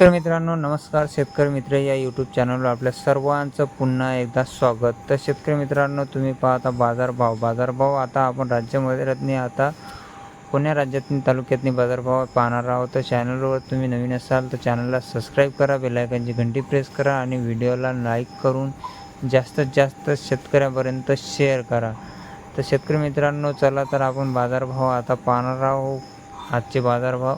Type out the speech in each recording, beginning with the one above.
तर मित्रांनो नमस्कार. शेतकरी मित्र या यूट्यूब चॅनलवर आपल्या सर्वांचं पुन्हा एकदा स्वागत. तर शेतकरी मित्रांनो तुम्ही पाहता बाजारभाव. बाजारभाव आता आपण राज्यामध्ये रत्नी आता पुण्या राज्यातून तालुक्यातनी बाजारभाव पाहणार आहोत. तर चॅनलवर तुम्ही नवीन असाल तर चॅनलला सबस्क्राईब करा बेलायकनची घंटी प्रेस करा आणि व्हिडिओला लाईक करून जास्तीत जास्त शेतकऱ्यापर्यंत शेअर करा. तर शेतकरी मित्रांनो चला तर आपण बाजारभाव आता पाहणार आहोत. आजचे बाजारभाव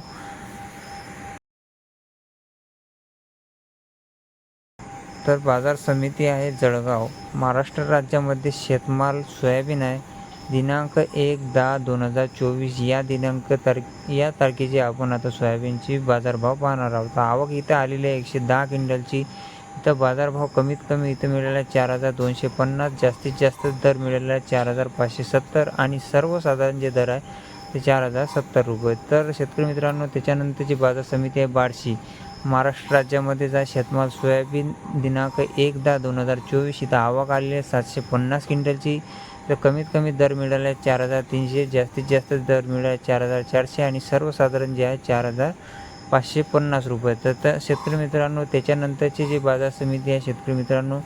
तर बाजार समिती आहे जळगाव. महाराष्ट्र राज्यामध्ये शेतमाल सोयाबीन आहे. दिनांक एक दहा दोन हजार चोवीस या दिनांक तार या तारखेची आपण आता सोयाबीनची बाजारभाव पाहणार आहोत. आवक इथं आलेली आहे एकशे दहा क्विंटलची. इथं बाजारभाव कमीत कमी इथं मिळाला चार हजार दोनशे पन्नास जास्तीत जास्त दर मिळाला चार हजार पाचशे सत्तर आणि सर्वसाधारण जे दर आहे ते चार हजार सत्तर रुपये. तर शेतकरी मित्रांनो त्याच्यानंतरची बाजार समिती आहे बार्शी. महाराष्ट्र राज्यामध्ये जा शेतमाल सोयाबीन दिनांक एक दहा दोन हजार चोवीस इथं आवक आलेली आहे. सातशे पन्नास क्विंटलची. तर कमीत कमी दर मिळाला चार हजार तीनशे जास्तीत जास्त दर मिळाला चार हजार चारशे आणि सर्वसाधारण जे आहे चार हजार पाचशे पन्नास रुपये. तर तर शेतकरी मित्रांनो त्याच्यानंतरची जी बाजार समिती आहे शेतकरी मित्रांनो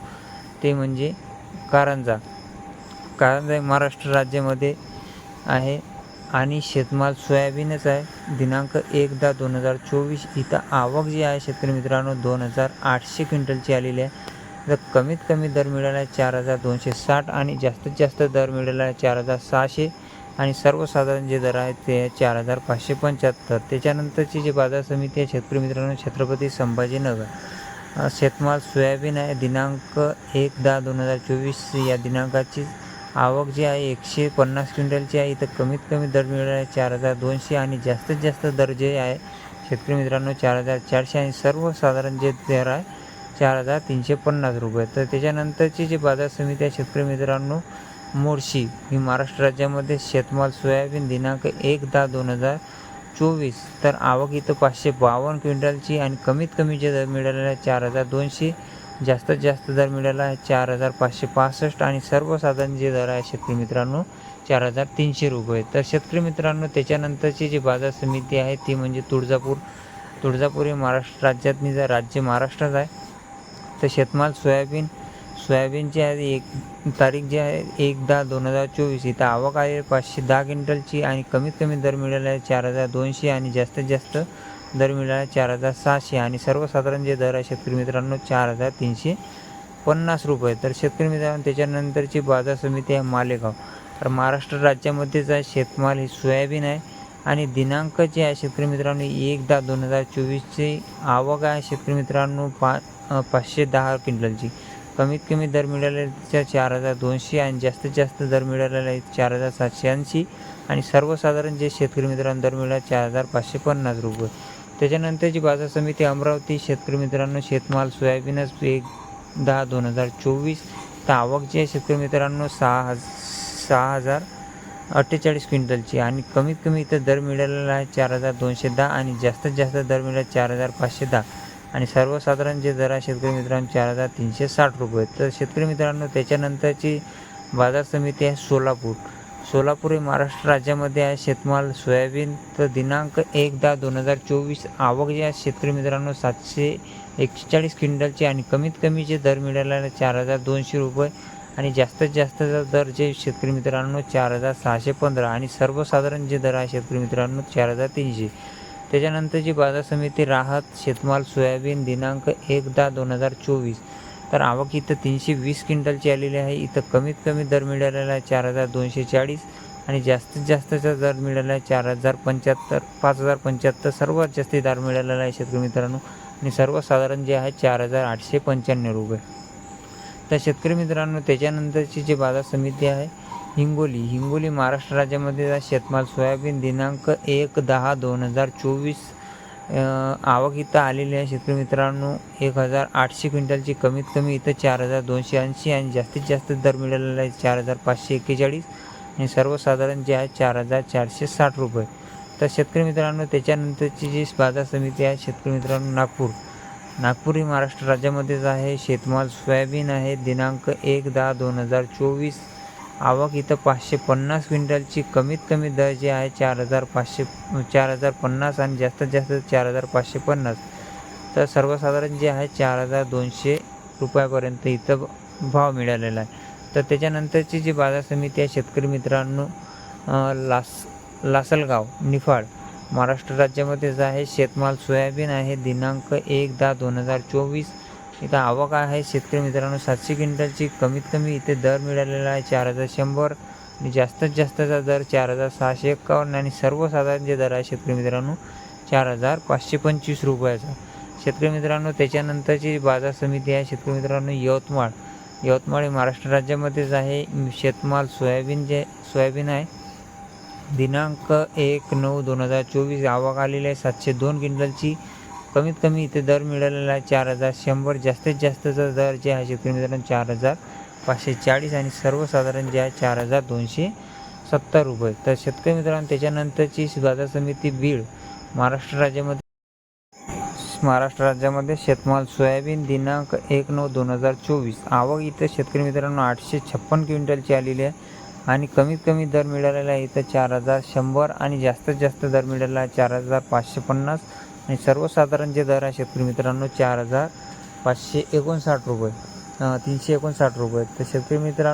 ते म्हणजे कारंजा. कारंजा महाराष्ट्र राज्यामध्ये आहे. आणि शेतमाल सोयाबीनच आहे. दिनांक एक दहा दोन हजार चोवीस इथं आवक जी आहे शेतकरी मित्रांनो दोन हजार आठशे क्विंटलची आलेली आहे. तर कमीत कमी दर मिळाला आहे चार हजार दोनशे साठ आणि जास्तीत जास्त दर मिळाला आहे चार हजार सहाशे आणि सर्वसाधारण जे दर आहे ते चार हजार पाचशे पंच्याहत्तर. त्याच्यानंतरची जी बाजार समिती आहे शेतकरी मित्रांनो छत्रपती संभाजीनगर. शेतमाल सोयाबीन आहे. दिनांक एक दहा दोन हजार चोवीस या दिनांकाची आवक जी आहे एकशे पन्नास क्विंटलची आहे. इथं कमीत कमी दर मिळाला आहे चार हजार दोनशे आणि जास्तीत जास्त दर जे आहे शेतकरी मित्रांनो चार हजार चारशे आणि सर्वसाधारण जे दर आहे चार हजार तीनशे पन्नास रुपये. तर त्याच्यानंतरची जी बाजार समिती आहे शेतकरी मित्रांनो मोर्शी ही महाराष्ट्र राज्यामध्ये शेतमाल सोयाबीन दिनांक एक दहा दोन हजार चोवीस. तर आवक इथं पाचशे बावन्न क्विंटलची आणि कमीत कमी जे दर मिळालेला आहे चार हजार दोनशे जास्तीत जास्त दर मिळाला आहे चार हजार पाचशे पासष्ट आणि सर्वसाधारण जे दर आहे शेतकरी मित्रांनो चार हजार तीनशे रुपये. तर शेतकरी मित्रांनो त्याच्यानंतरची जी बाजार समिती आहे ती म्हणजे तुळजापूर. तुळजापूर हे महाराष्ट्र राज्यातनी जर राज्य महाराष्ट्रात आहे तर शेतमाल सोयाबीन सोयाबीनची आहे एक तारीख जी आहे एक दहा दोन हजार चोवीस. इथं आवक आहे पाचशे दहा क्विंटलची आणि कमीत कमी दर मिळाला आहे चार हजार दोनशे आणि जास्तीत जास्त दर मिळाला चार हजार सहाशे आणि सर्वसाधारण जे दर आहे शेतकरी मित्रांनो चार हजार तीनशे पन्नास रुपये. तर शेतकरी मित्रांनो त्याच्यानंतरची बाजार समिती आहे मालेगाव. तर महाराष्ट्र राज्यामध्येच आहे शेतमाल ही सोयाबीन आहे. आणि दिनांक जे आहे शेतकरी मित्रांनो एक दहा दोन हजार चोवीसची आवक आहे शेतकरी मित्रांनो पा पाचशे दहा क्विंटलची. कमीत कमी दर मिळालेल्या चार हजार दोनशे आणि जास्तीत जास्त दर मिळालेला आहे चार हजार सातशे ऐंशी. आणि सर्वसाधारण जे शेतकरी मित्रांनो दर मिळाला चार हजार पाचशे पन्नास रुपये. त्याच्यानंतरची बाजार समिती अमरावती शेतकरी मित्रांनो शेतमाल सोयाबीनच एक दहा दोन हजार चोवीस. तर आवक जी आहे शेतकरी मित्रांनो सहा हज सहा हजार अठ्ठेचाळीस क्विंटलची आणि कमीत कमी इथं दर मिळालेला आहे चार हजार दोनशे दहा आणि जास्तीत जास्त दर मिळाला चार हजार पाचशे दहा. आणि सर्वसाधारण जे दर आहे शेतकरी मित्रांनो चार हजार तीनशे साठ रुपये. तर शेतकरी मित्रांनो त्याच्यानंतरची बाजार समिती आहे सोलापूर. सोलापूर हे महाराष्ट्र राज्यामध्ये आहे. शेतमाल सोयाबीन तर दिनांक एक दहा दोन हजार चोवीस आवक जे आहे शेतकरी मित्रांनो सातशे एक्केचाळीस क्विंटलचे आणि कमीत कमी जे दर मिळाला चार हजार दोनशे रुपये आणि जास्तीत जास्त दर जे शेतकरी मित्रांनो चार हजार सहाशे पंधरा आणि सर्वसाधारण जे दर आहे शेतकरी मित्रांनो चार हजार तीनशे. त्याच्यानंतर जी बाजार समिती राहत शेतमाल सोयाबीन दिनांक एक दहा दोन हजार चोवीस. तर आवक इथं तीनशे वीस क्विंटलची आलेली आहे. इथं कमीत कमी दर मिळालेला आहे चार हजार दोनशे चाळीस आणि जास्तीत जास्तचा दर मिळाला आहे चार हजार पंच्याहत्तर पाच हजार पंच्याहत्तर सर्वात जास्ती दर मिळालेला आहे शेतकरी मित्रांनो. आणि सर्वसाधारण जे आहे चार हजार आठशे पंच्याण्णव रुपये. तर शेतकरी मित्रांनो त्याच्यानंतरची जी बाजार समिती आहे हिंगोली. हिंगोली महाराष्ट्र राज्यामध्ये शेतमाल सोयाबीन दिनांक एक दहा दोन हजार चोवीस आवक इथं आलेली आहे. शेतकरी मित्रांनो एक हजार आठशे क्विंटलची कमीत कमी इथं चार हजार दोनशे ऐंशी आणि जास्तीत जास्त दर मिळालेला आहे चार हजार पाचशे एक्केचाळीस आणि सर्वसाधारण जे आहे चार हजार चारशे साठ रुपये. तर शेतकरी मित्रांनो त्याच्यानंतरची जी बाजार समिती आहे शेतकरी मित्रांनो नागपूर. नागपूर ही महाराष्ट्र राज्यामध्येच आहे. शेतमाल सोयाबीन आहे. दिनांक एक दहा दोन हजार चोवीस. आवक इथं पाचशे पन्नास क्विंटलची कमीत कमी दर जे आहे चार हजार पाचशे चार हजार पन्नास आणि जास्तीत जास्त चार हजार पाचशे पन्नास. तर सर्वसाधारण जे आहे चार हजार दोनशे रुपयापर्यंत इथं भाव मिळालेला आहे. तर त्याच्यानंतरची जी बाजार समिती आहे शेतकरी मित्रांनो लास लासलगाव निफाड महाराष्ट्र राज्यामध्येच आहे शेतमाल सोयाबीन आहे दिनांक एक दहा दोन हजार चोवीस इथं आवक आहे. शेतकरी मित्रांनो सातशे क्विंटलची कमीत कमी इथे दर मिळालेला आहे चार हजार शंभर आणि जास्तीत जास्तचा दर चार हजार सहाशे एक्कावन्न आणि सर्वसाधारण जे दर आहे शेतकरी मित्रांनो चार हजार पाचशे पंचवीस रुपयाचा. शेतकरी मित्रांनो त्याच्यानंतरची बाजार समिती आहे. शेतकरी मित्रांनो यवतमाळ. यवतमाळ हे महाराष्ट्र राज्यामध्येच आहे. शेतमाल सोयाबीन जे सोयाबीन आहे. दिनांक एक नऊ दोन हजार चोवीस आवक आलेली आहे. सातशे दोन क्विंटलची कमीत कमी इथे दर मिळालेला आहे चार हजार शंभर जास्तीत जास्तचा दर जे आहे शेतकरी मित्रांनो चार हजार पाचशे चाळीस आणि सर्वसाधारण जे आहे चार हजार दोनशे सत्तर रुपये. तर शेतकरी मित्रांनो त्याच्यानंतरची बाजार समिती बीड महाराष्ट्र राज्यामध्ये महाराष्ट्र राज्यामध्ये शेतमाल सोयाबीन दिनांक एक नऊ दोन हजार चोवीस. आवक इथं शेतकरी मित्रांनो आठशे छप्पन क्विंटलची आलेली आहे आणि कमीत कमी दर मिळालेला आहे इथं चार हजार शंभर आणि जास्तीत जास्त दर मिळालेला आहे चार हजार पाचशे पन्नास. आणि सर्वसाधारण जे दर आहे शेतकरी मित्रांनो चार हजार पाचशे एकोणसाठ रुपये तीनशे एकोणसाठ रुपये. तर शेतकरी मित्रांनो